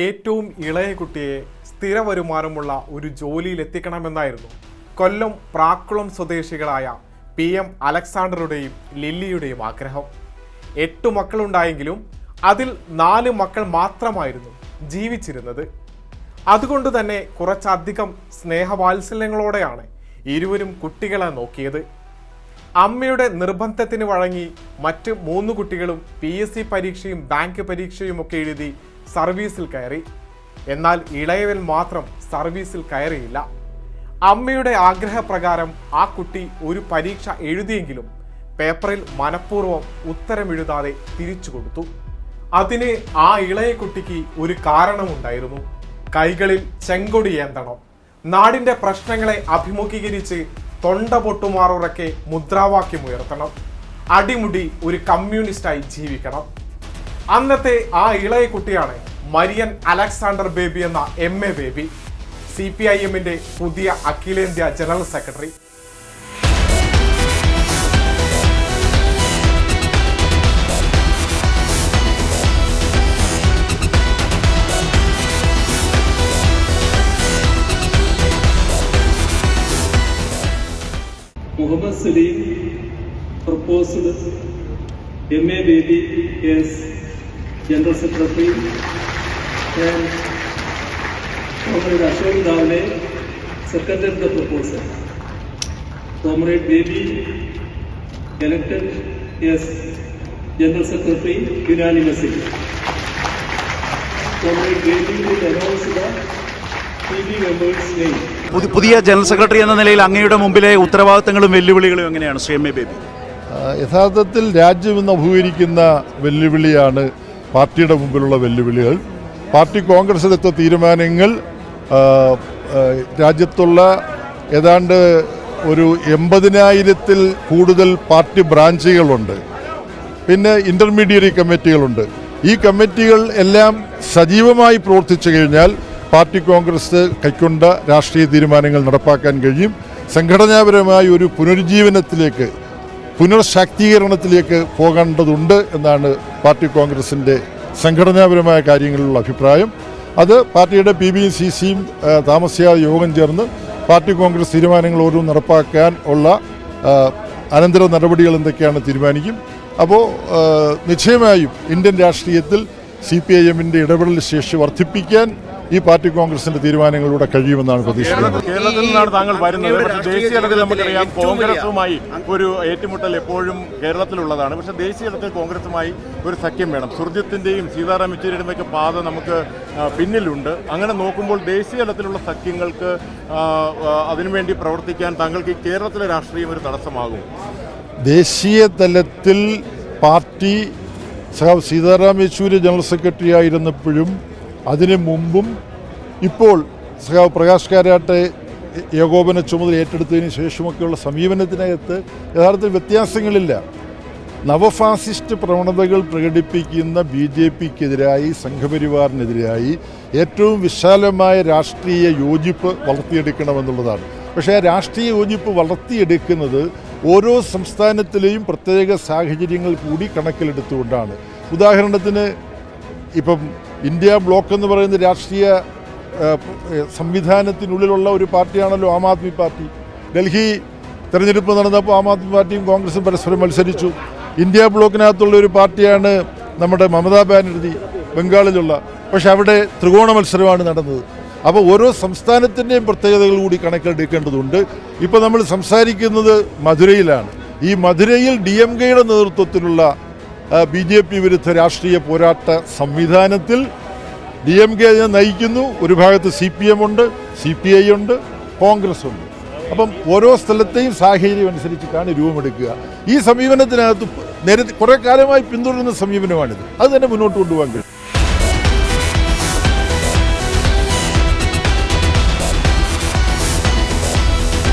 ഏറ്റവും ഇളയ കുട്ടിയെ സ്ഥിര വരുമാനമുള്ള ഒരു ജോലിയിൽ എത്തിക്കണമെന്നായിരുന്നു കൊല്ലം പ്രാക്കുളം സ്വദേശികളായ പി എം അലക്സാണ്ടറുടെയും ലില്ലിയുടെയും ആഗ്രഹം. എട്ടു മക്കളുണ്ടായെങ്കിലും അതിൽ നാല് മക്കൾ മാത്രമായിരുന്നു ജീവിച്ചിരുന്നത്. അതുകൊണ്ട് തന്നെ കുറച്ചധികം സ്നേഹവാത്സല്യങ്ങളോടെയാണ് ഇരുവരും കുട്ടികളെ നോക്കിയത്. അമ്മയുടെ നിർബന്ധത്തിന് വഴങ്ങി മറ്റ് മൂന്ന് കുട്ടികളും പി എസ് സി പരീക്ഷയും ബാങ്ക് പരീക്ഷയും ഒക്കെ എഴുതി സർവീസിൽ കയറി. എന്നാൽ ഇളയവൻ മാത്രം സർവീസിൽ കയറിയില്ല. അമ്മയുടെ ആഗ്രഹപ്രകാരം ആ കുട്ടി ഒരു പരീക്ഷ എഴുതിയെങ്കിലും പേപ്പറിൽ മനഃപൂർവം ഉത്തരമെഴുതാതെ തിരിച്ചു കൊടുത്തു. അതിന് ആ ഇളയ കുട്ടിക്ക് ഒരു കാരണമുണ്ടായിരുന്നു. കൈകളിൽ ചെങ്കൊടി ഏന്തണം. നാടിന്റെ പ്രശ്നങ്ങളെ അഭിമുഖീകരിച്ച് തൊണ്ട പൊട്ടുമാറുറക്കെ മുദ്രാവാക്യം ഉയർത്തണം. അടിമുടി ഒരു കമ്മ്യൂണിസ്റ്റായി ജീവിക്കണം. അന്നത്തെ ആ ഇളയ കുട്ടിയാണ് മരിയൻ അലക്സാണ്ടർ ബേബി എന്ന M A Baby. C P I എമ്മിന്റെ പുതിയ അഖിലേന്ത്യാ general secretary. Muhammad Salim M A Baby as General Secretary and Comrade Ashok Davle seconded the proposal. Comrade Baby elected as General Secretary unanimously. പുതിയ general secretary എന്ന നിലയിൽ അങ്ങയുടെ മുമ്പിലെ ഉത്തരവാദിത്തങ്ങളും വെല്ലുവിളികളും എങ്ങനെയാണ് ശ്രീ എം എ ബേബി യഥാർത്ഥത്തിൽ രാജ്യം ഇന്ന് അഭിമുഖീകരിക്കുന്ന വെല്ലുവിളിയാണ് പാർട്ടിയുടെ മുമ്പിലുള്ള വെല്ലുവിളികൾ. പാർട്ടി കോൺഗ്രസ് എടുത്ത തീരുമാനങ്ങൾ രാജ്യത്തുള്ള ഏതാണ്ട് ഒരു എൺപതിനായിരത്തിൽ കൂടുതൽ പാർട്ടി ബ്രാഞ്ചുകളുണ്ട്. പിന്നെ ഇന്റർമീഡിയറ്റ് കമ്മിറ്റികളുണ്ട്. ഈ കമ്മിറ്റികൾ എല്ലാം സജീവമായി പ്രവർത്തിച്ചു കഴിഞ്ഞാൽ പാർട്ടി കോൺഗ്രസ് കൈക്കൊണ്ട രാഷ്ട്രീയ തീരുമാനങ്ങൾ നടപ്പാക്കാൻ കഴിയും. സംഘടനാപരമായ ഒരു പുനരുജ്ജീവനത്തിലേക്ക് പുനർശാക്തീകരണത്തിലേക്ക് പോകേണ്ടതുണ്ട് എന്നാണ് പാർട്ടി കോൺഗ്രസിന്റെ സംഘടനാപരമായ കാര്യങ്ങളിലുള്ള അഭിപ്രായം. അത് പാർട്ടിയുടെ പി ബിയും സി സിയും താമസിയാതെ യോഗം ചേർന്ന് പാർട്ടി കോൺഗ്രസ് തീരുമാനങ്ങൾ ഓരോ നടപ്പാക്കാൻ ഉള്ള അനന്തര നടപടികൾ എന്തൊക്കെയാണ് തീരുമാനിക്കും. അപ്പോൾ നിശ്ചയമായും ഇന്ത്യൻ രാഷ്ട്രീയത്തിൽ സി പി ഐ എമ്മിന്റെ ഇടപെടൽ ശേഷി വർദ്ധിപ്പിക്കാൻ ഈ പാർട്ടി കോൺഗ്രസിന്റെ തീരുമാനങ്ങളിലൂടെ കഴിയുമെന്നാണ് പ്രതീക്ഷിക്കുന്നത്. കേരളത്തിൽ നിന്നാണ് താങ്കൾ വരുന്നത്. പക്ഷേ ദേശീയ തലത്തിൽ നമുക്കറിയാം കോൺഗ്രസുമായി ഒരു ഏറ്റുമുട്ടൽ എപ്പോഴും കേരളത്തിലുള്ളതാണ്. പക്ഷേ ദേശീയ തലത്തിൽ കോൺഗ്രസുമായി ഒരു സഖ്യം വേണം. സുർജിത്തിന്റെയും സീതാറാം യെച്ചൂരിയുടെയും ഒക്കെ പാത നമുക്ക് പിന്നിലുണ്ട്. അങ്ങനെ നോക്കുമ്പോൾ ദേശീയ തലത്തിലുള്ള സഖ്യങ്ങൾക്ക് അതിനുവേണ്ടി പ്രവർത്തിക്കാൻ താങ്കൾക്ക് ഈ കേരളത്തിലെ രാഷ്ട്രീയം ഒരു തടസ്സമാകും ദേശീയ തലത്തിൽ party Sitaram Yechury general secretary ആയിരുന്നപ്പോഴും അതിനു മുമ്പും ഇപ്പോൾ സഹാബ് പ്രകാശ് കാരാട്ടെ ഏകോപന ചുമതല ഏറ്റെടുത്തതിന് ശേഷമൊക്കെയുള്ള സമീപനത്തിനകത്ത് യഥാർത്ഥത്തിൽ വ്യത്യാസങ്ങളില്ല. നവഫാസിസ്റ്റ് പ്രവണതകൾ പ്രകടിപ്പിക്കുന്ന ബി ജെ പിക്കെതിരായി സംഘപരിവാറിനെതിരായി ഏറ്റവും വിശാലമായ രാഷ്ട്രീയ യോജിപ്പ് വളർത്തിയെടുക്കണമെന്നുള്ളതാണ്. പക്ഷേ ആ രാഷ്ട്രീയ യോജിപ്പ് വളർത്തിയെടുക്കുന്നത് ഓരോ സംസ്ഥാനത്തിലെയും പ്രത്യേക സാഹചര്യങ്ങൾ കൂടി കണക്കിലെടുത്തുകൊണ്ടാണ്. ഉദാഹരണത്തിന് ഇപ്പം ഇന്ത്യ ബ്ലോക്ക് എന്ന് പറയുന്ന രാഷ്ട്രീയ സംവിധാനത്തിനുള്ളിലുള്ള ഒരു പാർട്ടിയാണല്ലോ ആം ആദ്മി പാർട്ടി. ഡൽഹി തെരഞ്ഞെടുപ്പ് നടന്നപ്പോൾ ആം ആദ്മി പാർട്ടിയും കോൺഗ്രസും പരസ്പരം മത്സരിച്ചു. ഇന്ത്യ ബ്ലോക്കിനകത്തുള്ള ഒരു പാർട്ടിയാണ് നമ്മുടെ മമതാ ബാനർജി ബംഗാളിലുള്ള. പക്ഷെ അവിടെ ത്രികോണ മത്സരമാണ് നടന്നത്. അപ്പോൾ ഓരോ സംസ്ഥാനത്തിന്റെയും പ്രത്യേകതകൾ കൂടി കണക്കിലെടുക്കേണ്ടതുണ്ട് ഇപ്പോൾ നമ്മൾ സംസാരിക്കുന്നത് മധുരയിലാണ്. ഈ മധുരയിൽ ഡി എം കെയുടെ നേതൃത്വത്തിലുള്ള ബി ജെ പി വിരുദ്ധ രാഷ്ട്രീയ പോരാട്ട സംവിധാനത്തിൽ ഡി എം കെ നയിക്കുന്നു. ഒരു ഭാഗത്ത് സി പി എം ഉണ്ട് സി പി ഐ ഉണ്ട് കോൺഗ്രസ് ഉണ്ട്. അപ്പം ഓരോ സ്ഥലത്തെയും സാഹചര്യം അനുസരിച്ചിട്ടാണ് രൂപമെടുക്കുക. ഈ സമീപനത്തിനകത്ത് നേരത്തെ കുറേ കാലമായി പിന്തുടരുന്ന സമീപനമാണിത്. അത് തന്നെ മുന്നോട്ട് കൊണ്ടുപോകാൻ കഴിയും.